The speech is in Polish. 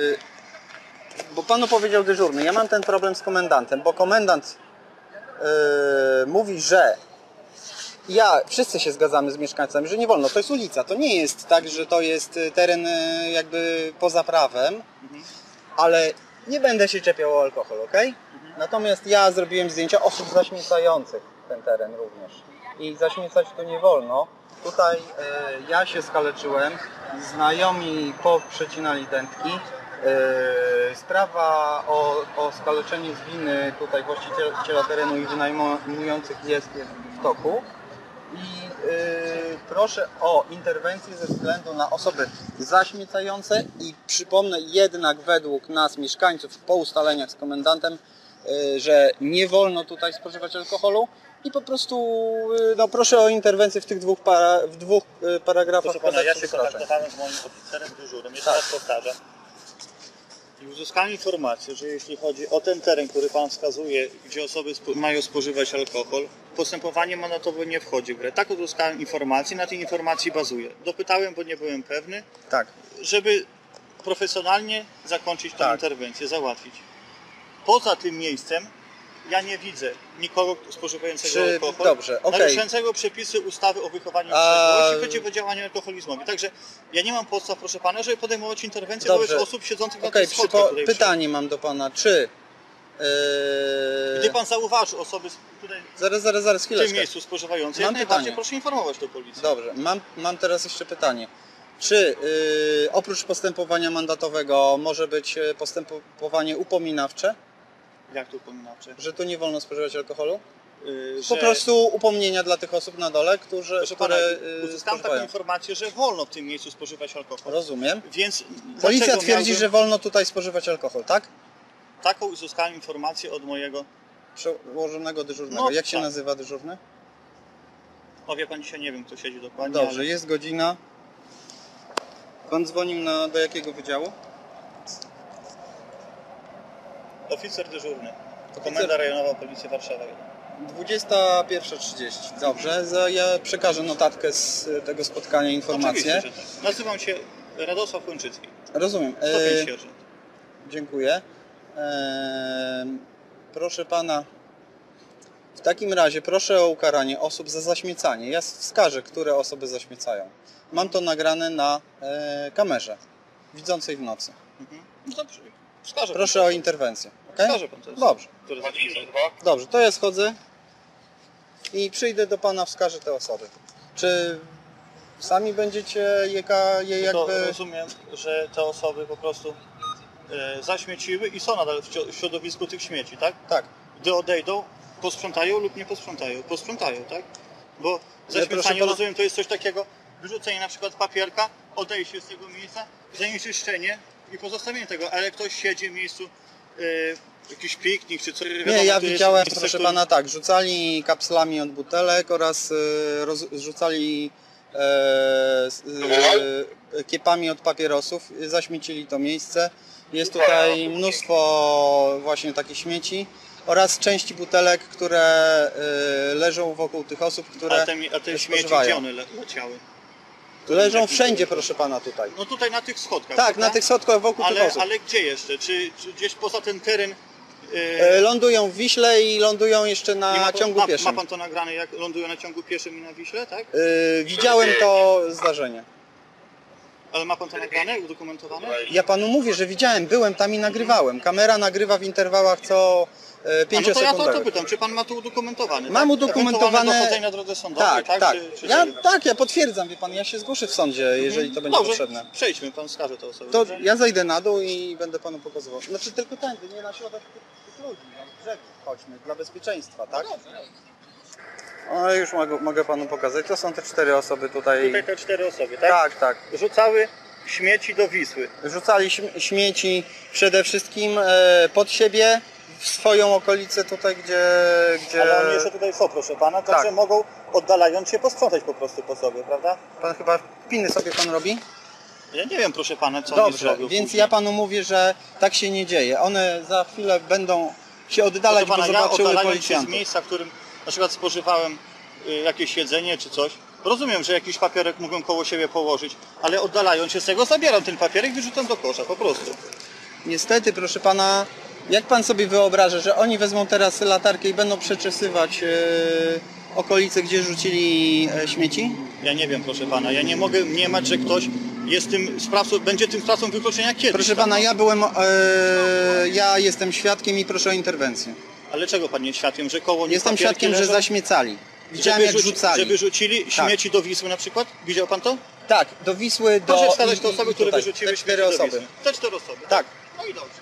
Y, Bo panu powiedział dyżurny, ja mam ten problem z komendantem, bo komendant y, mówi, że ja, wszyscy się zgadzamy z mieszkańcami, że nie wolno, to jest ulica, to nie jest tak, że to jest y, teren jakby poza prawem, ale nie będę się czepiał o alkohol, ok? Natomiast ja zrobiłem zdjęcia osób zaśmiecających ten teren również i zaśmiecać tu nie wolno. Tutaj y, ja się skaleczyłem, znajomi poprzecinali dętki. Y, sprawa o, o skaleczenie z winy tutaj właściciela terenu i wynajmujących jest, w toku. I y, proszę o interwencję ze względu na osoby zaśmiecające i przypomnę jednak według nas mieszkańców po ustaleniach z komendantem, y, że nie wolno tutaj spożywać alkoholu i po prostu y, no, proszę o interwencję w tych dwóch, para, w dwóch paragrafach Proszę pana, ja się kontaktowałem z moim oficerem dyżurem, jeszcze raz powtarzam. I uzyskałem informację, że jeśli chodzi o ten teren, który pan wskazuje, gdzie osoby spo- mają spożywać alkohol, postępowanie mandatowe nie wchodzi w grę. Tak uzyskałem informację, na tej informacji bazuję. Dopytałem, bo nie byłem pewny, Tak. żeby profesjonalnie zakończyć tę Tak. interwencję, załatwić. Poza tym miejscem ja nie widzę nikogo spożywającego Czy- alkohol, dobrze, okej. naruszającego przepisy ustawy o wychowaniu A- trzeźwości, chodzi o działanie alkoholizmowi. Także ja nie mam podstaw, proszę pana, żeby podejmować interwencję Dobrze. wobec osób siedzących na Okej, tych schodkach przypo- pytanie mam do pana, czy... Yy, Gdy pan zauważy osoby tutaj Zaraz, zaraz, zaraz, w tym miejscu spożywające, Mam pytanie. proszę informować do policji. Dobrze, mam, mam teraz jeszcze pytanie. Czy yy, oprócz postępowania mandatowego może być yy, postępowanie upominawcze, Jak to upominawcze? że tu nie wolno spożywać alkoholu? Yy, Po że- prostu upomnienia dla tych osób na dole, którzy, Proszę pana, które yy, uzyskałem taką informację, że wolno w tym miejscu spożywać alkohol. Rozumiem. Więc Policja twierdzi, miałbym- że wolno tutaj spożywać alkohol, tak? Taką uzyskałem informację od mojego. Przełożonego dyżurnego. No, Jak się tak. nazywa dyżurny? O wie pan, dzisiaj nie wiem, kto siedzi dokładnie. Dobrze, ale jest godzina. Pan dzwonił na, do jakiego wydziału? Oficer dyżurny. Komenda rejonowa Policji Warszawa. 21.30. Dobrze, za, ja przekażę notatkę z y, tego spotkania, informację. Oczywiście, że tak. Nazywam się Radosław Łączycki. Rozumiem. Stopień E, sierżant. dziękuję. E, proszę pana, w takim razie proszę o ukaranie osób za zaśmiecanie. Ja wskażę, które osoby zaśmiecają. Mam to nagrane na e, kamerze, widzącej w nocy. Mhm. No dobrze. Wskaże Proszę pan o interwencję. Okay? Wskaże pan to. Dobrze. Zapisał. Dobrze, to ja schodzę i przyjdę do pana, wskażę te osoby. Czy sami będziecie je, ka- je To jakby... rozumiem, że te osoby po prostu e, zaśmieciły i są nadal w środowisku tych śmieci, tak? Tak. Gdy odejdą, posprzątają lub nie posprzątają. Posprzątają, tak? Bo zaśmiecanie, pana- rozumiem, to jest coś takiego, wyrzucenie na przykład papierka, odejście z tego miejsca, zanieczyszczenie i pozostawienie tego, ale ktoś siedzi w miejscu, e, jakiś piknik czy coś. Nie, ja widziałem, jest proszę pana, tak, rzucali kapslami od butelek oraz e, roz, rzucali e, kiepami od papierosów, zaśmiecili to miejsce. Jest tutaj mnóstwo właśnie takich śmieci oraz części butelek, które leżą wokół tych osób, które A te, a te śmieci, gdzie one le- leciały? Leżą wszędzie, proszę pana, tutaj. No tutaj na tych schodkach. Tak, prawda? na tych schodkach wokół tych ale, osób. ale gdzie jeszcze? Czy, czy gdzieś poza ten teren? e, E, Lądują w Wiśle i lądują jeszcze na ma, ciągu ma, pieszym. ma pan to nagrane, jak lądują na ciągu pieszym i na Wiśle, tak? E, Widziałem to zdarzenie. Ale ma pan to nagrane, udokumentowane? Ja panu mówię, że widziałem, byłem tam i nagrywałem. Kamera nagrywa w interwałach co e, A 5 no to ja to, sekundowych. to pytam, czy pan ma to udokumentowane? Mam tak? udokumentowane- dochodzenie na drodze sądowej, Tak, tak? tak. Czy, czy Ja, czy- tak, ja potwierdzam, wie pan, ja się zgłoszę w sądzie, jeżeli to będzie Dobrze, potrzebne. przejdźmy, pan wskaże to osobę. To dobrze? ja zejdę na dół i będę panu pokazywał. Znaczy tylko tędy, nie na środek tych, ludzi, na brzegu chodźmy, dla bezpieczeństwa, tak? O, już mogę, mogę panu pokazać. To są te cztery osoby tutaj. Tutaj te cztery osoby, tak? Tak, tak. Rzucały śmieci do Wisły. Rzucali śm- śmieci przede wszystkim e, pod siebie, w swoją okolicę tutaj, gdzie... gdzie... Ale oni jeszcze tutaj są, proszę pana, także Tak. mogą oddalając się posprzątać po prostu po sobie, prawda? Pan chyba piny sobie pan robi? Ja nie wiem, proszę pana, co Dobrze, więc później. ja panu mówię, że tak się nie dzieje. One za chwilę będą się oddalać, pana, bo ja zobaczyły oddalając się z policjantów. miejsca, w którym na przykład spożywałem y, jakieś jedzenie czy coś, rozumiem, że jakiś papierek mógłbym koło siebie położyć, ale oddalając się z tego zabieram ten papierek i wyrzucam do kosza, po prostu. Niestety, proszę pana, jak pan sobie wyobraża, że oni wezmą teraz latarkę i będą przeczesywać e, okolice, gdzie rzucili e, śmieci? Ja nie wiem, proszę pana, ja nie mogę mniemać, że ktoś jest tym sprawcą, będzie tym sprawcą wykroczenia kiedyś. Proszę tak? pana, ja byłem, e, ja jestem świadkiem i proszę o interwencję. Ale czego pan jest świadkiem, że koło nich Jestem świadkiem, że zaśmiecali. Widziałem żeby jak rzuci- rzucali. Żeby rzucili śmieci do Wisły na przykład? Widział pan to? Tak, do Wisły, do... Proszę wskazać i- te i- osoby, i które tutaj, wyrzuciły te cztery śmieci do osoby. Wisły. Te cztery osoby. Tak. No i dobrze.